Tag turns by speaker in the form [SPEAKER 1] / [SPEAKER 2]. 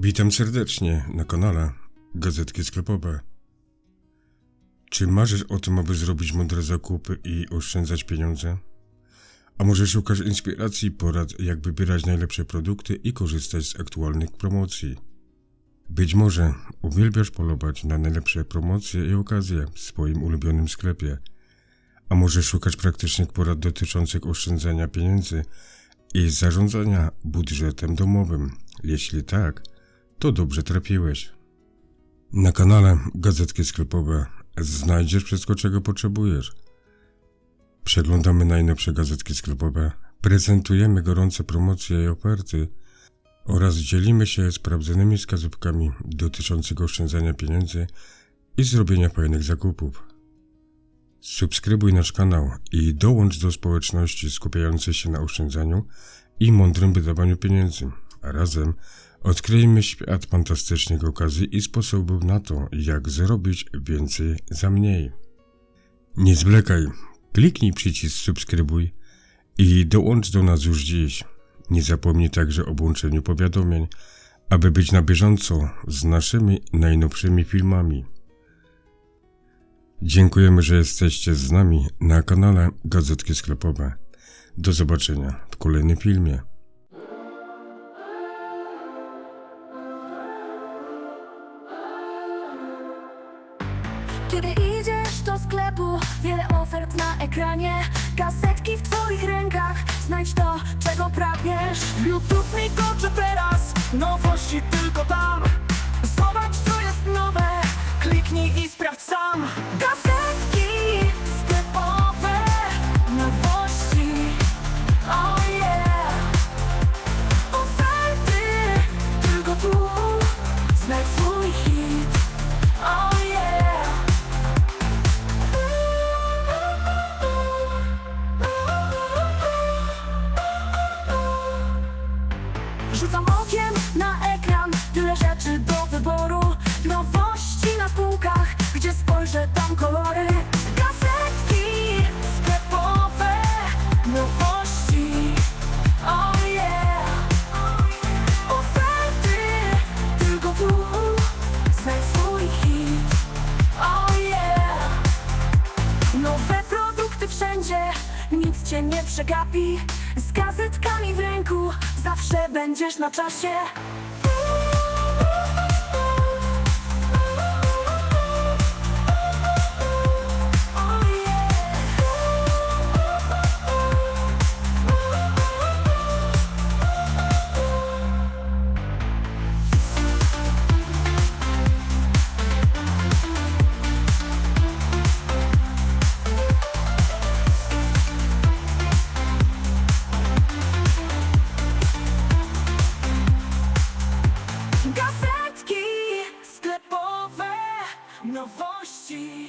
[SPEAKER 1] Witam serdecznie na kanale Gazetki Sklepowe. Czy marzysz o tym, aby zrobić mądre zakupy i oszczędzać pieniądze? A może szukasz inspiracji porad, jak wybierać najlepsze produkty i korzystać z aktualnych promocji? Być może uwielbiasz polować na najlepsze promocje i okazje w swoim ulubionym sklepie. A może szukasz praktycznych porad dotyczących oszczędzania pieniędzy i zarządzania budżetem domowym? Jeśli tak, to dobrze trafiłeś. Na kanale Gazetki Sklepowe znajdziesz wszystko, czego potrzebujesz. Przeglądamy najnowsze gazetki sklepowe, prezentujemy gorące promocje i oferty oraz dzielimy się sprawdzonymi wskazówkami dotyczącymi oszczędzania pieniędzy i zrobienia fajnych zakupów. Subskrybuj nasz kanał i dołącz do społeczności skupiającej się na oszczędzaniu i mądrym wydawaniu pieniędzy. Razem odkryjmy świat fantastycznych okazji i sposobów na to, jak zrobić więcej za mniej. Nie zwlekaj, kliknij przycisk subskrybuj i dołącz do nas już dziś. Nie zapomnij także o włączeniu powiadomień, aby być na bieżąco z naszymi najnowszymi filmami. Dziękujemy, że jesteście z nami na kanale Gazetki Sklepowe. Do zobaczenia w kolejnym filmie.
[SPEAKER 2] Kiedy idziesz do sklepu, wiele ofert na ekranie. Gazetki w twoich rękach, znajdź to, czego pragniesz.
[SPEAKER 3] YouTube mi kończy teraz Nowości tylko tam
[SPEAKER 2] Rzucam okiem na ekran, tyle rzeczy do wyboru. Nowości na półkach, gdzie spojrzę tam kolory. Gazetki sklepowe, nowości, oh yeah. Oferty, tylko tu, znajdź swój hit, oh yeah. Nowe produkty wszędzie, nic cię nie przegapi. Z gazetkami w ręku, zawsze będziesz na czasie nowości.